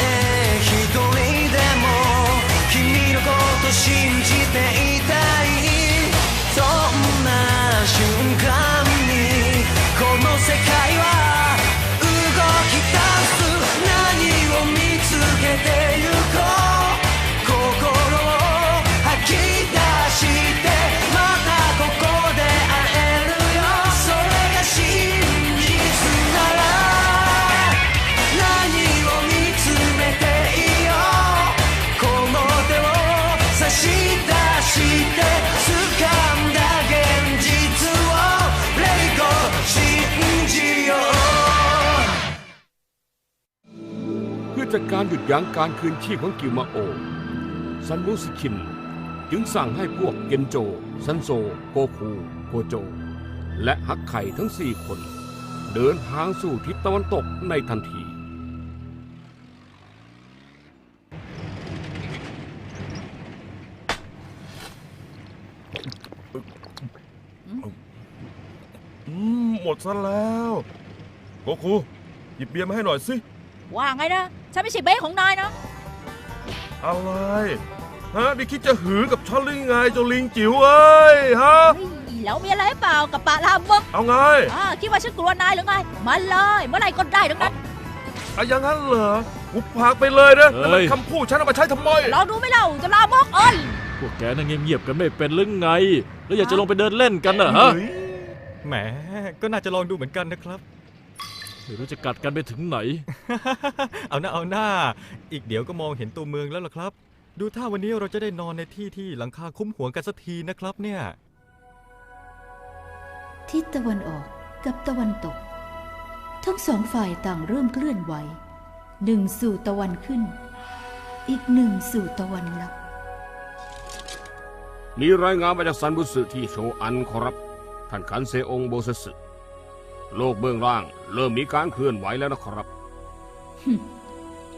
え一人でも君のこと信じていた จัดการหยุดยั้งการคืนชีพของกิวมาโอ ซันมุสคิมจึงสั่งให้พวกเกนโจ ซันโซ โกคูโกโจ และฮักไข่ทั้งสี่คน เดินทางสู่ทิศตะวันตกในทันทีหมดซะแล้ว โกคูหยิบเบียร์มาให้หน่อยสิ ว่าไงนะ ฉันไม่ใช่เบ้ของนายนะ อะไรฮะนี่คิดจะหือกับฉันหรือไงเจ้าลิงจิ๋วเอ้ยฮะ เฮ้ยแล้วมีอะไรเปล่ากับปะลามบกเอาไงอ่าคิดว่าฉันกลัวนายหรือไง มาเลยเมื่อไหรก็ได้ทั้งนั้นอะอย่างนั้นเหรอหุบปากไปเลยนะเฮ้ยนั่นมันคำพูดฉันเอามาใช้ทำไมลองดูไหม่เล่าจะลามกเอ้ย พวกแกนั่งเงียบๆกันไม่เป็นหรือไง แล้วอยากจะลงไปเดินเล่นกันน่ะฮะ เฮ้ยแหม ก็น่าจะลองดูเหมือนกันนะครับ ไม่รู้จะกัดกันไปถึงไหน เอาหน้าเอาหน้า อีกเดี๋ยวก็มองเห็นตัวเมืองแล้วล่ะครับ ดูท่าวันนี้เราจะได้นอนในที่ที่หลังคาคุ้มหัวกันสักทีนะครับเนี่ย ทิศตะวันออกกับตะวันตก ทั้งสองฝ่ายต่างเริ่มเคลื่อนไหวหนึ่งสู่ตะวันขึ้น อีกหนึ่งสู่ตะวันลับมีรายงานมาจากซันบุสึที่โชอันขอรับ ท่านขันเซองโบสสึ โลกเบื้องล่าง เริ่มมีการเคลื่อนไหวแล้วนะครับ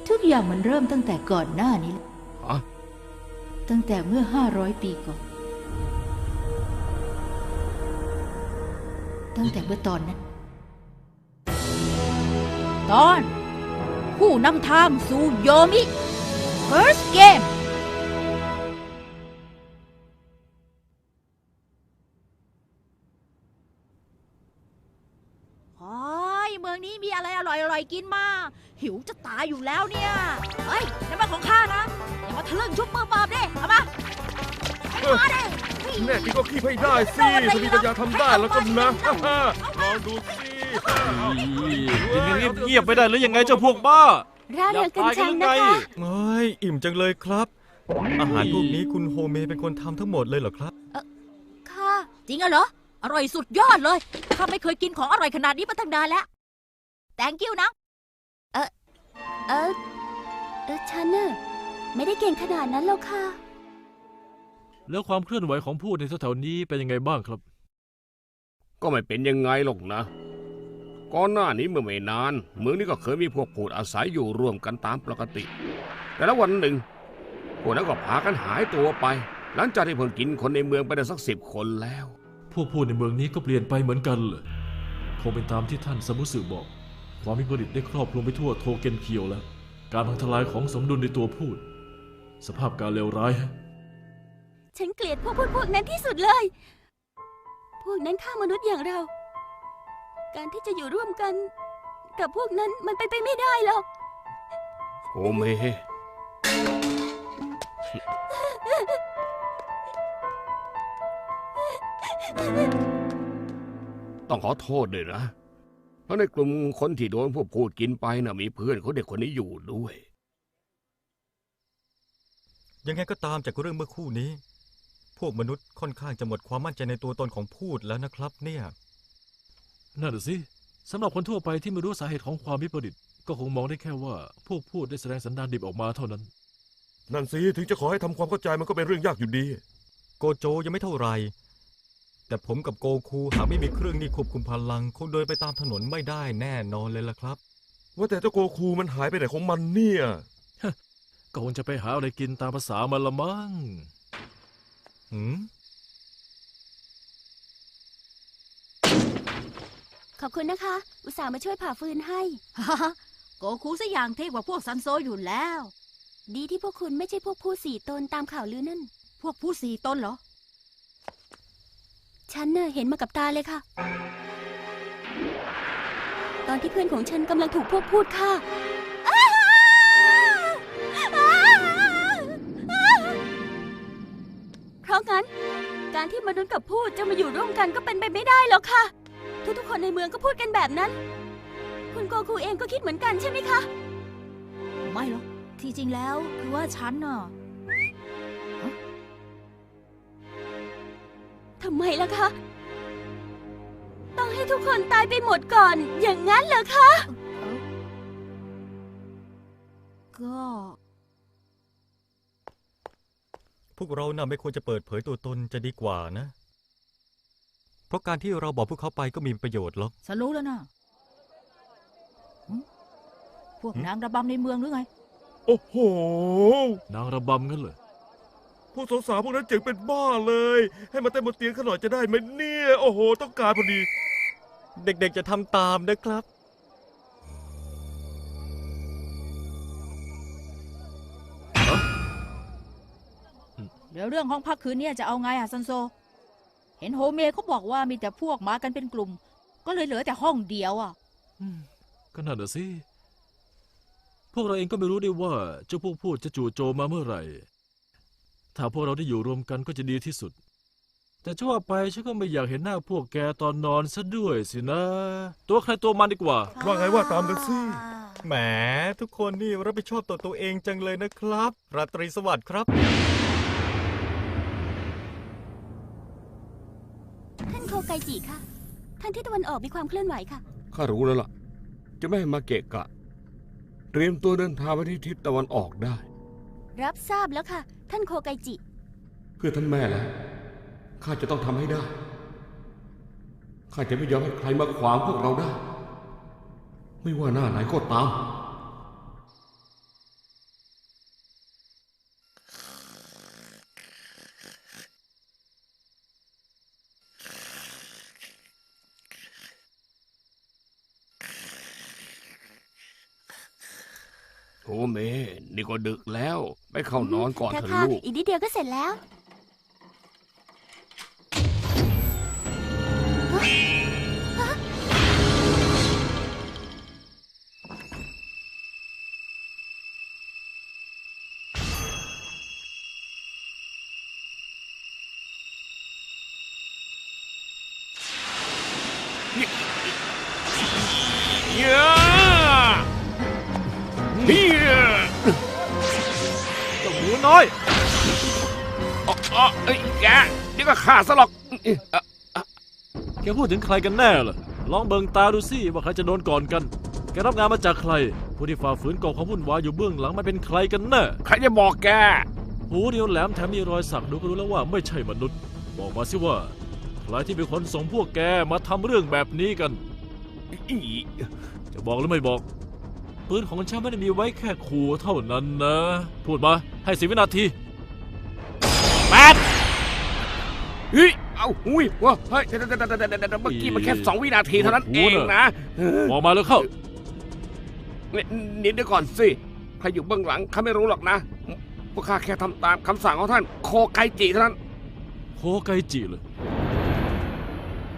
ทุกอย่างมันเริ่มตั้งแต่ก่อนหน้านี้แหละฮะตั้งแต่เมื่อห้าร้อยปีก่อน ตั้งแต่เมื่อตอนนั้น ตอน ผู้นำทางสู่โยมิ First Game กินมา หิวจะตายอยู่แล้วเนี่ย เฮ้ยนี่มันของข้านะ อย่ามาทะลึ่งชุบมือปอบดิเอามาให้มาดิแน่จริงก็ขี้ให้ได้สิถ้ามีปัญญาทำได้แล้วก็นะฮ่าๆลองดูสิยังเงียบๆไปได้หรือยังไงเจ้าพวกบ้าร่าเริงกันจังอยากตายกันหรือไงนะคะเอ้ยอิ่มจังเลยครับ อาหารพวกนี้คุณโฮเมเป็นคนทำทั้งหมดเลยเหรอครับค่ะ จริงเหรอ อร่อยสุดยอดเลย ข้าไม่เคยกินของอร่อยขนาดนี้มาตั้งนานแล้ว thank you นะ เออเออฉันน่ะไม่ได้เก่งขนาดนั้นหรอกค่ะ แล้วความเคลื่อนไหวของผู้ในแถวๆนี้เป็นยังไงบ้างครับ ก็ไม่เป็นยังไงหรอกนะ ก่อนหน้านี้เมื่อไม่นาน เมืองนี้ก็เคยมีพวกพูดอาศัยอยู่ร่วมกันตามปกติ แต่แล้ววันหนึ่งพวกนั้นก็พากันหายตัวไป หลังจากที่เพิ่งกินคนในเมืองไปได้สักสิบคนแล้วพวกผู้ในเมืองนี้ก็เปลี่ยนไปเหมือนกันเลยคงเป็นตามที่ท่านสมุสึบอก ความวิปริตได้ครอบคลุมไปทั่วโทเกนเคียวแล้ว การพังทลายของสมดุลในตัวพูด สภาพการเลวร้ายฮะฉันเกลียดพวกพวกพวกนั้นที่สุดเลย พวกนั้นฆ่ามนุษย์อย่างเรา การที่จะอยู่ร่วมกัน กับพวกนั้นมันเป็นไปไม่ได้หรอกโอเมต้องขอโทษด้วยนะ เพราะในกลุ่มคนที่โดนพวกพูดกินไปนะ่ะมีเพื่อนของเด็กคนนี้อยู่ด้วย ยังไงก็ตามจากเรื่องเมื่อครู่นี้ พวกมนุษย์ค่อนข้างจะหมดความมั่นใจในตัวตนของพูดแล้วนะครับ เนี่ย นั่นนะสิสำหรับคนทั่วไปที่ไม่รู้สาเหตุของความวิปริตก็คงมองได้แค่ว่า พวกพูดได้แสดงสันดานดิบออกมาเท่านั้น นั่นสิถึงจะขอให้ทำความเข้าใจมันก็เป็นเรื่องยากอยู่ดี โกโจยังไม่เท่าไหร แต่ผมกับโกคูหากไม่มีเครื่องนี่ควบคุมพลัง คงเดินไปตามถนนไม่ได้แน่นอนเลยล่ะครับ ว่าแต่เจ้าโกคูมันหายไปไหนของมันเนี่ย ก็คงจะไปหาอะไรกินตามภาษามันละมั้งหืมขอบคุณนะคะ อุตส่าห์มาช่วยผ่าฟืนให้ฮ่าฮ่าโกคูซะอย่างเท่กว่าพวกซันโซอยู่แล้ว ดีที่พวกคุณไม่ใช่พวกผู้สี่ตนตามข่าวลือนั่น พวกผู้สี่ต้นเหรอ ฉันเน่ะเห็นมากับตาเลยค่ะ ตอนที่เพื่อนของฉันกำลังถูกพวกพูดฆ่าอ้าอ้าอ้าเพราะงั้น การที่มนุษย์กับพูดจะมาอยู่ร่วมกันก็เป็นไปไม่ได้หรอกค่ะ ทุกๆคนในเมืองก็พูดกันแบบนั้น คุณโกคูเองก็คิดเหมือนกันใช่ไหมคะ ไม่หรอก ที่จริงแล้วคือว่าฉันน่ะ ทำไมล่ะคะ ต้องให้ทุกคนตายไปหมดก่อน อย่างนั้นเหรอคะ ก็ พวกเราน่ะไม่ควรจะเปิดเผยตัวตนจะดีกว่านะ เพราะการที่เราบอกพวกเขาไปก็มีประโยชน์หรอก ฉันรู้แล้วนะหึพวกนางระบำในเมืองหรือไง โอ้โห นางระบำงั้นเลย พวกสาวๆพวกนั้นเจ๋งเป็นบ้าเลย ให้มาเต้นบนเตียงขางหน่อยจะได้ไหมเนี่ย โอ้โห ต้องการพอดี เด็กๆจะทำตามนะครับเดี๋ยวเรื่องห้องพักคืนนี้จะเอาไงอะซันโซ เห็นโฮเมเขาบอกว่ามีแต่พวกมากันเป็นกลุ่ม ก็เลยเหลือแต่ห้องเดียวอะอืมก็นั่นน่ะสิ พวกเราเองก็ไม่รู้ได้ว่าเจ้าพวกพูดจะจู่โจมมาเมื่อไหร่ ถ้าพวกเราได้อยู่รวมกันก็จะดีที่สุด แต่จะว่าไปฉันก็ไม่อยากเห็นหน้าพวกแกตอนนอนซะด้วยสินะ ตัวใครตัวมันดีกว่า ว่าไงว่าตามกันสิ แหม ทุกคนนี่รับผิดชอบต่อตัวเองจังเลยนะครับ ราตรีสวัสดิ์ครับ ท่านโคไกจิค่ะ ท่านที่ตะวันออกมีความเคลื่อนไหวค่ะ ข้ารู้แล้วล่ะ จะไม่ให้มาเกะกะ เตรียมตัวเดินทางไปที่ทิศตะวันออกได้ รับทราบแล้วค่ะ ท่านโคไกจิ เพื่อท่านแม่แล้วข้าจะต้องทำให้ได้ ข้าจะไม่ยอมให้ใครมาขวางพวกเราได้ ไม่ว่าหน้าไหนก็ตาม เม นี่ก็ดึกแล้ว ไปเข้านอนก่อนเถอะอะค่ะลูก อีกนิดเดียวก็เสร็จแล้ว อ๋ออ๋อเอ้ยแกเดี๋ยวก็ขาดซะหรอกเอ้ยอะแกพูดถึงใครกันแน่ล่ะ ลองเบิงตาดูสิว่าใครจะโดนก่อนกัน แกรับงานมาจากใคร ผู้ที่ฝ่าฝืนก่อความวุ่นวายอยู่เบื้องหลังมันเป็นใครกันแน่ ใครจะบอกแก หูเดียวแหลมแถมมีรอยสักดูก็รู้แล้วว่าไม่ใช่มนุษย์ บอกมาสิว่า ใครที่เป็นคนส่งพวกแกมาทำเรื่องแบบนี้กัน อีจะบอกหรือไม่บอก ปืนของฉันไม่ได้มีไว้แค่ขู่เท่านั้นนะ พูดมาให้สิวินาที แปดเฮ้ยเอาหุยว้าเฮ้ยเดี๋ยวเดี๋ยวเดี๋ยวเดี๋ยวเดี๋ยวเมื่อกี้มันแค่สองวินาทีเท่านั้นเองนะเออบอกมาแล้วเข้า เนี่ยนิดเดียวก่อนสิใครอยู่เบื้องหลังข้าไม่รู้หรอกนะพวกข้าแค่ทำตามคำสั่งของท่านโคไกจิเท่านั้น โคไกจิเลย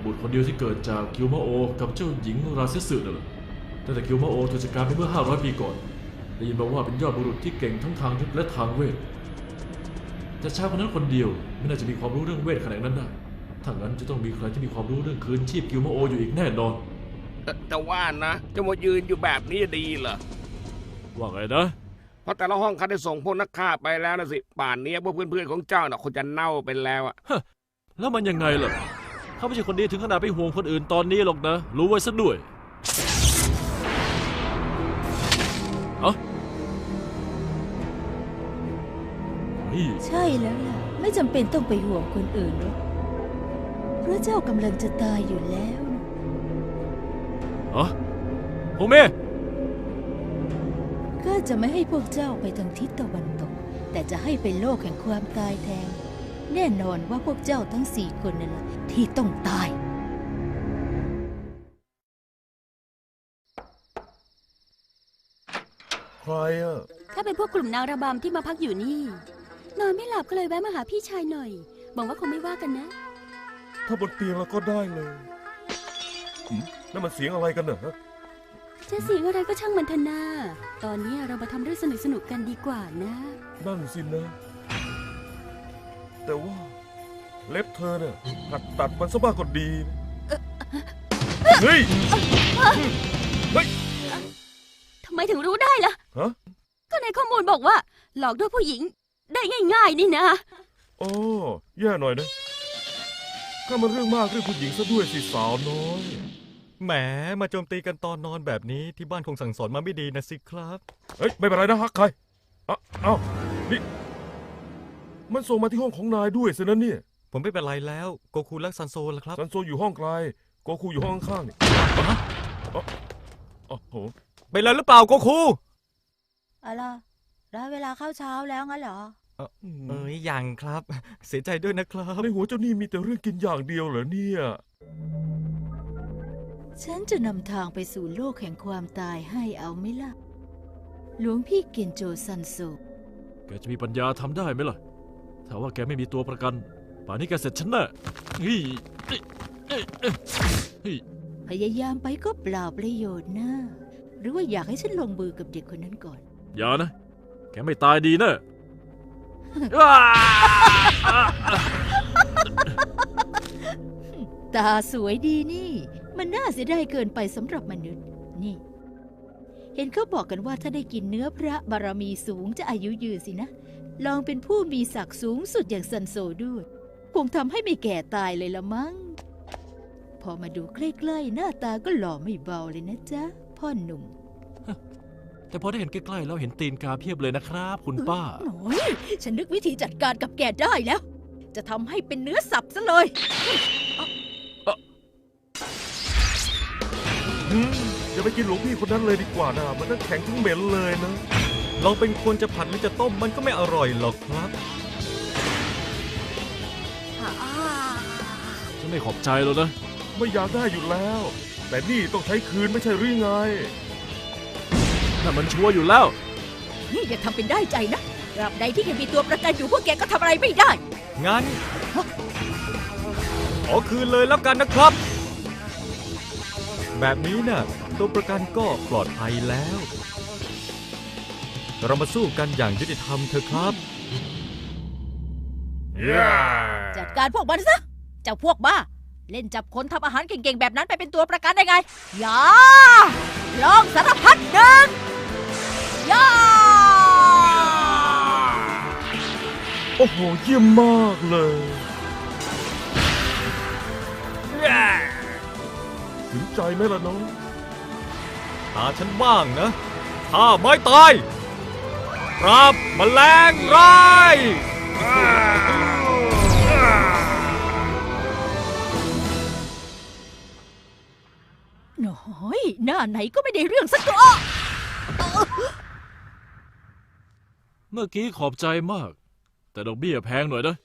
บุตรคนเดียวที่เกิดจากคิวมาโอ กับเจ้าหญิงราเซสึนั่นแหละตั้งแต่คิวมาโอถูกจัดการไปเมื่อ 500 ปีก่อน ได้ยินมาว่าเป็นยอดบุรุษที่เก่งทั้งทางยุทธและทางเวท แต่ชายคนนั้นคนเดียว ไม่น่าจะมีความรู้เรื่องเวทขนาดนั้นได้ถ้างั้นจะต้องมีใครที่มีความรู้เรื่องคืนชีพคิวมาโออยู่อีกแน่นอน แต่แต่ว่านะจะมายืนอยู่แบบนี้จะดีเหรอว่าไงนะเพราะแต่ละห้องข้าได้ส่งพวกนักฆ่าไปแล้วนะสิป่านนี้พวกเพื่อนๆของเจ้าน่ะคนจะเน่าไปแล้วอะแล้วมันยังไงล่ะเขาไม่ใช่คนดีถึงขนาดไปห่วงคนอื่นตอนนี้หรอกนะ รู้ไว้ซะด้วย นี่ ใช่แล้วล่ะ ไม่จำเป็นต้องไปห่วงคนอื่นหรอกเพราะเจ้ากำลังจะตายอยู่แล้วนะฮะโฮเมก็จะไม่ให้พวกเจ้าไปทางทิศตะวันตก แต่จะให้ไปโลกแห่งความตายแทน แน่นอนว่าพวกเจ้าทั้งสี่คนนั่นแหละที่ต้องตาย ใครอะถ้าเป็นพวกกลุ่มนางระบำที่มาพักอยู่นี่ นอนไม่หลับก็เลยแวะมาหาพี่ชายหน่อยหวังว่าคงไม่ว่ากันนะ ถ้าบนเตียงเราก็ได้เลยหืมนั่นมันเสียงอะไรกันเนอะฮะจะเสียงอะไรก็ช่างมันเถอะนาตอนนี้เรามาทำเรื่องสนุกๆกันดีกว่านะ นั่นสินะ แต่ว่า เล็บเธอเนี่ยหัดตัดมันซะบ้างก็ดีนะเฮ้ยเฮ้ยทำไมถึงรู้ได้ล่ะ ฮะ ก็ในข้อมูลบอกว่า หลอกด้วยผู้หญิง ได้ง่าย ๆ นี่นะ โอ้แย่หน่อยนะถ้ามันเรื่องมากเรื่องผู้หญิงซะด้วยสิสาวน้อย แหม มาโจมตีกันตอนนอนแบบนี้ที่บ้านคงสั่งสอนมาไม่ดีนะสิครับ เฮ้ยไม่เป็นไรนะฮักใครเอ้าเอ้านี่มันส่งมาที่ห้องของนายด้วยสินะเนี่ยผมไม่เป็นไรแล้วโกคูและซันโซล่ะครับ ซันโซอยู่ห้องไกลโกคูอยู่ห้องข้างๆนี่อ๋อโอ้โห เป็นไรหรือเปล่าโกคู อะไร ได้เวลาเข้าเช้าแล้วงั้นเหรอ เอ้ยยังครับ เสียใจด้วยนะครับ ในหัวเจ้านี่มีแต่เรื่องกินอย่างเดียวเหรอเนี่ย ฉันจะนำทางไปสู่โลกแห่งความตายให้เอาไหมล่ะ หลวงพี่เกนโจซันโซแกจะมีปัญญาทำได้ไหมล่ะ ถ้าว่าแกไม่มีตัวประกัน ป่านนี้แกเสร็จฉันแน่เฮ้ยเอ้ยเอ้ยเอ้ยเฮ้ยพยายามไปก็เปล่าประโยชน์นะ หรือว่าอยากให้ฉันลงมือกับเด็กคนนั้นก่อน อย่านะ แกไม่ตายดีนะอ้าตาสวยดีนี่ มันน่าเสียดายเกินไปสำหรับมนุษย์ นี่ เห็นเขาบอกกันว่าถ้าได้กินเนื้อพระบารมีสูงจะอายุยืนสินะ ลองเป็นผู้มีศักดิ์สูงสุดอย่างซันโซด้วย คงทำให้ไม่แก่ตายเลยละมั้ง พอมาดูใกล้ๆ หน้าตาก็หล่อไม่เบาเลยนะจ๊ะ พ่อหนุ่ม แต่พอได้เห็นใกล้ๆแล้วเห็นตีนกาเพียบเลยนะครับ คุณป้า โอ้ยฉันนึกวิธีจัดการกับแกได้แล้ว จะทำให้เป็นเนื้อสับซะเลย อืมอย่าไปกินหลวงพี่คนนั้นเลยดีกว่านะมันทั้งแข็งทั้งเหม็นเลยนะลองเป็นคนจะผัดหรือจะต้มมันก็ไม่อร่อยหรอกครับ ฉันไม่ขอบใจแล้วนะ ไม่อยากได้อยู่แล้ว แต่นี่ต้องใช้คืนไม่ใช่หรือไง นั่นมันชัวร์อยู่แล้ว นี่อย่าทำเป็นได้ใจนะตราบใดที่ยังมีตัวประกันอยู่พวกแกก็ทำอะไรไม่ได้ งั้นขอคืนเลยแล้วกันนะครับ แบบนี้น่ะตัวประกันก็ปลอดภัยแล้ว เรามาสู้กันอย่างยุติธรรมเถอะครับ จัดการพวกมันซะ เจ้าพวกบ้า เล่นจับคนทำอาหารเก่งๆ แบบนั้นไปเป็นตัวประกันได้ไง อย่าลองสารพัดหนึ่งอ ย่าโอ้โห เยี่ยมมากเลยถึงใจไหมล่ะน้องตาฉันบ้างนะถ้าไม่ตายปราบแมลงร้ายน้อย หน้าไหนก็ไม่ได้เรื่องสักตัว เมื่อกี้ขอบใจมาก แต่ดอกเบี้ยแพงหน่อยนะ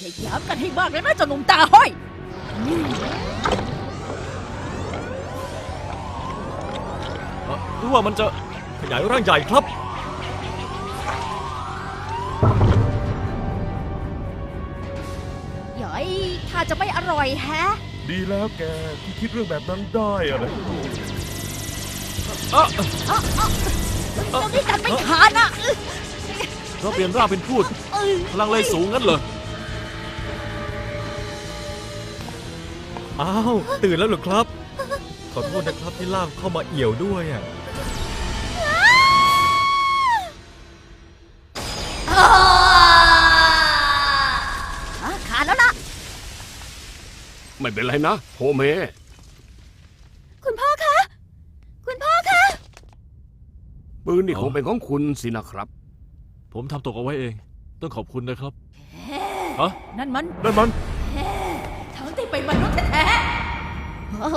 อย่าย้ำกันให้มากเลยนะเจ้าหนุ่มตาห้อย เอ่อหรือว่ามันจะขยายร่างใหญ่ครับหย่อยถ้าจะไม่อร่อยแฮะ ดีแล้วแกที่คิดเรื่องแบบนั้นได้อะนะ ตรงนี้กันไม่ขาดนะเราเปลี่ยนร่างเป็นพูดพลังเลยสูงงั้นเหรออ้าวตื่นแล้วเหรอครับ ขอโทษนะครับที่ล่ามเข้ามาเอี่ยวด้วยอะอะขาดแล้วล่ะ ไม่เป็นไรนะโฮเม คุณพ่อคะ คุณพ่อคะ ปืนนี่อ๋อคงเป็นของคุณสินะครับ ผมทำตกเอาไว้เอง ต้องขอบคุณนะครับฮะนั่นมันนั่นมันทั้งที่เป็นมนุษย์แท้ๆเออ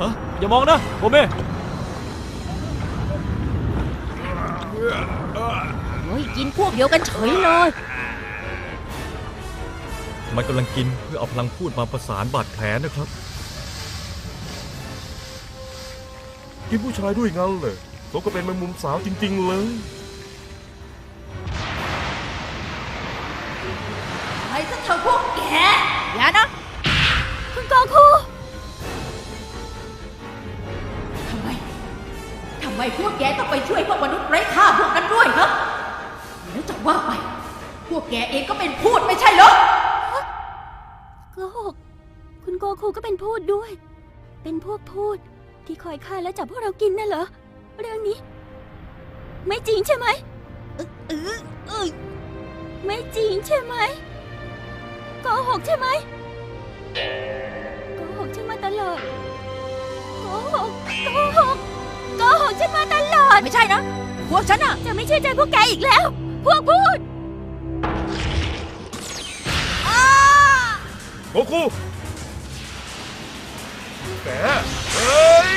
ฮะอย่ามองนะโอเม่เฮ้ยกินพวกเดียวกันเฉยเลย มันกำลังกินเพื่อเอาพลังพูดมาประสานบาดแผลนะครับ กินผู้ชายด้วยงั้นเลยสมก็เป็นแมงมุมสาวจริง ๆ เลย ไปซะเถอะพวกแก อย่านะ คุณโกคูทำไม ทำไมพวกแกต้องไปช่วยพวกมนุษย์ไร้ค่าพวกนั้นด้วยฮะแล้วจะว่าไป พวกแกเองก็เป็นพูดไม่ใช่เหรอโกหกคุณโกคูก็เป็นพูดด้วย เป็นพวกพูด ที่คอยฆ่าและจับพวกเรากินน่ะเหรอ เรื่องนี้ ไม่จริงใช่ไหมเออเออเออไม่จริงใช่ไหมโกหกใช่ไหมโกหกฉันมาตลอดโกหกโกหกโกหกฉันมาตลอด ไม่ใช่นะ พวกฉันอะจะไม่เชื่อใจพวกแกอีกแล้ว พวกพูดโกคูแกเฮ้ย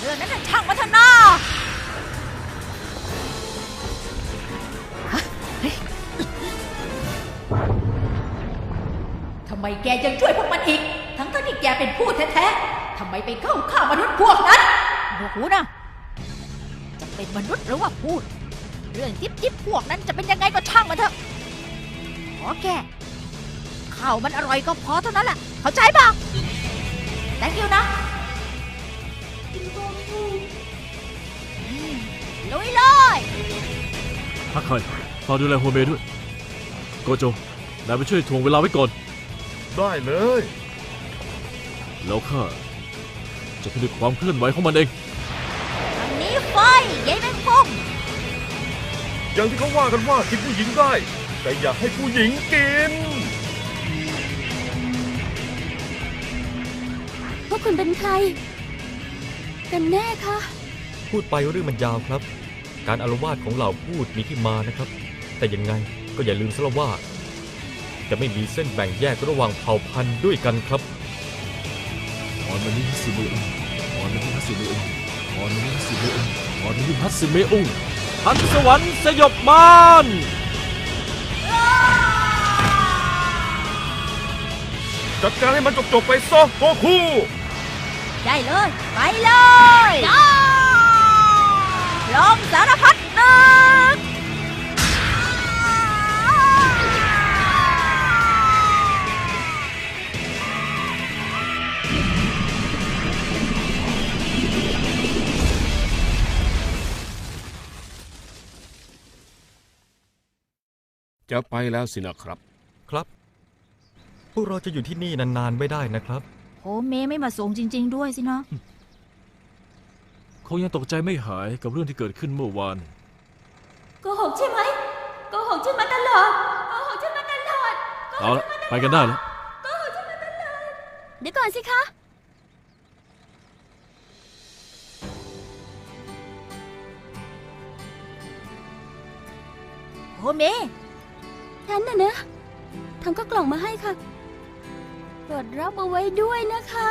เรื่องนั้นน่ะช่างมาเถอะนาทำไมแกยังช่วยพวกมันอีกทั้งทั้งๆที่แกเป็นผู้แท้ๆทำไมไปเข้าข้ามนุษย์พวกนั้นหนวกหูนะ จะเป็นมนุษย์หรือว่าพูด เรื่องจิ๊บจิ๊บพวกนั้นจะเป็นยังไงก็ช่างมาเถอะ ขอแก ข้าวมันอร่อยก็พอเท่านั้นแหละเข้าใจป่ะ thank you นะลุยเลยฮักไคฝากดูแลโฮเมด้วย โกโจ นายไปช่วยทวงเวลาไว้ก่อน ได้เลย แล้วข้าจะผลิตความเคลื่อนไหวของมันเองทางนี้ไฟยายแมงมุมอย่างที่เขาว่ากันว่ากินผู้หญิงได้ แต่อย่าให้ผู้หญิงกิน วกคุณเป็นใคร กันแน่คะ พูดไปเรื่องมันยาวครับ การอารวาสของเหล่าพูดมีที่มานะครับ แต่ยังไงก็อย่าลืมซะละว่า จะไม่มีเส้นแบ่งแยกระหว่างเผ่าพันธุ์ด้วยกันครับ ออนมานิฮัสซิเมอุงออนมานิฮัสซิเมอุงออนมานิฮัสซิเมอุงออนมานิฮัสซิเมอุงทันสวรรค์สยบมารจัดการให้มันจบๆไปซะโกคู ได้เลย ไปเลยลองสารพัดนึกจะไปแล้วสินะครับ ครับ พวกเราจะอยู่ที่นี่นานๆไม่ได้นะครับ โฮเมไม่มาส่งจริง ๆ ด้วยสินะคงยังตกใจไม่หายกับเรื่องที่เกิดขึ้นเมื่อวานโกหกใช่ไหมโกหกฉันมาตลอดโกหกฉันมาตลอดเอาละไปกันได้แล้ว โกหกฉันมาตลอดเดี๋ยวก่อนสิคะโฮเม ฉันน่ะนะทำก็กล่องมาให้ค่ะ โปรดรับเอาไว้ด้วยนะคะ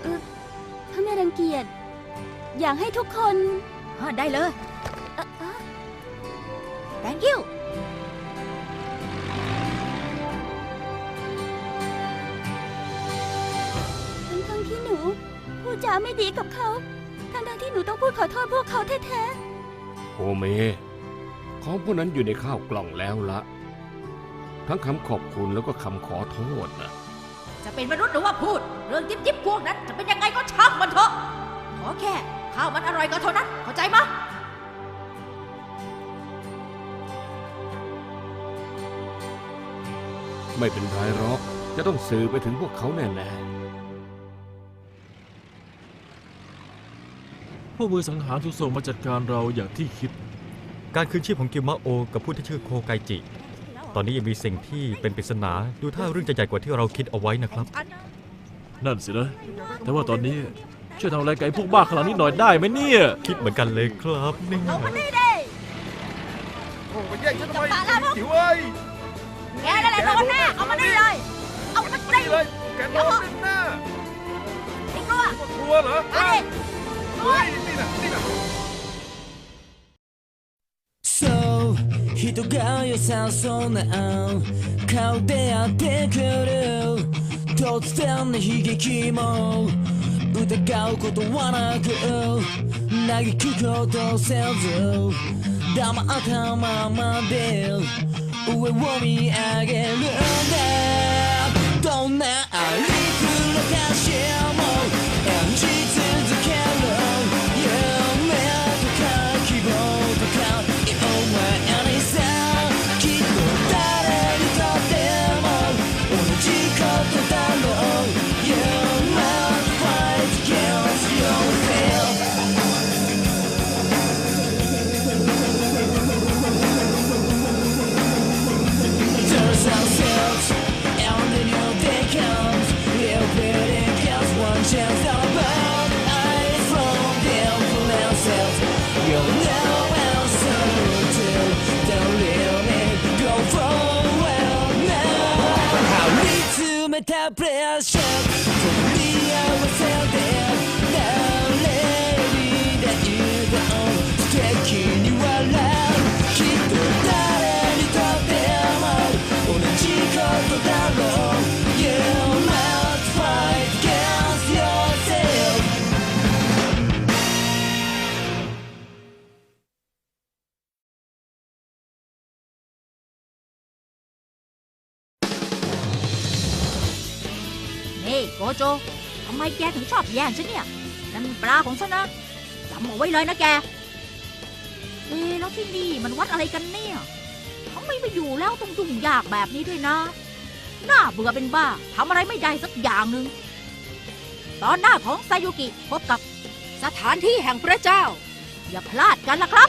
เออถ้าไม่รังเกียจ อยากให้ทุกคนอะได้เลย thank you ทั้งๆที่หนูพูดจาไม่ดีกับเขาทั้งๆที่หนูต้องพูดขอโทษพวกเขาแท้โฮเม ของพวกนั้นอยู่ในข้าวกล่องแล้วละ ทั้งคำขอบคุณแล้วก็คำขอโทษนะจะเป็นมนุษย์หรือว่าพูด เรื่องจิ๊บจิ๊บพวกนั้นจะเป็นยังไงก็ช่างมันเถอะ ขอแค่ข้าวมันอร่อยก็เท่านั้นเข้าใจมะไม่เป็นไรหรอกจะต้องสื่อไปถึงพวกเขาแน่พวกมือสังหารถูกส่งมาจัดการเราอย่างที่คิด การคืนชีพของกิมมะโอ กับผู้ที่ชื่อโคไกจิ ตอนนี้ยังมีสิ่งที่เป็นปริศนา ดูท่าเรื่องจะใหญ่กว่าที่เราคิดเอาไว้นะครับอันนะนั่นสินะ แต่ว่าตอนนี้ช่วยทำอะไรกับไอ้พวกบ้าขางหลังนี้หน่อยได้ไหมเนี่ย คิดเหมือนกันเลยครับเนี่ยเอามานี่ดิโอ้ยแย่งฉันทำไมจับตาแล้วจิ๋วเอ้ยแกนั่นแหละโดนแน่เอามานี่เลย เอามานี่นี่เลยแกโดนแน่ไอ้กลัวกลัวเหรอ 人が良さそうな顔でやってくる。突然の悲劇も疑うことはなく嘆くことせず黙ったままで上を見上げるんだどんなありふれた โกโจทำไมแกถึงชอบแย่งฉันเนี่ย นั่นมันปลาของฉันนะจำเอาไว้เลยนะแก เอ๊ะแล้วที่นี่มันวัดอะไรกันเนี่ยทำไมมาอยู่แล้วต้องยุ่งยากแบบนี้ด้วยนะ น่าเบื่อเป็นบ้าทำอะไรไม่ได้สักอย่างหนึ่ง ตอนหน้าของไซยุกิพบกับสถานที่แห่งพระเจ้า อย่าพลาดกันละครับ